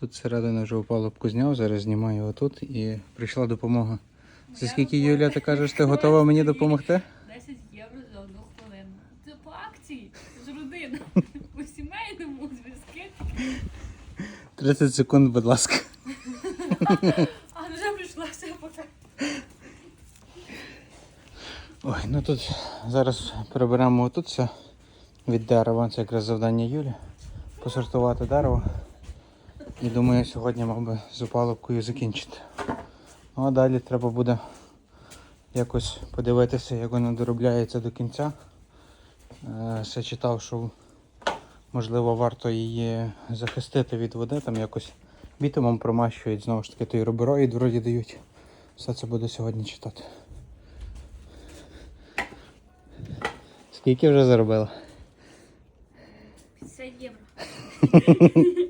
Тут середина вже опалубку зняв, зараз знімаю отут і прийшла допомога. За скільки, Юля, ти кажеш, ти готова мені допомогти? 10 євро за одну хвилину. Це по акції, це ж родина. По сімейному зв'язки. 30 секунд, будь ласка. А вже прийшлося поки. Ой, ну тут зараз приберемо отут все від дерева. Це якраз завдання Юлі. Посортувати дерево. І думаю, сьогодні мав би з опалубкою закінчити. Ну а далі треба буде якось подивитися, як воно доробляється до кінця. Е, Ще читав, що можливо варто її захистити від води, там якось бітумом промащують, знову ж таки той робероїд вроді дають. Все це буду сьогодні читати. Скільки вже заробила? 50 євро.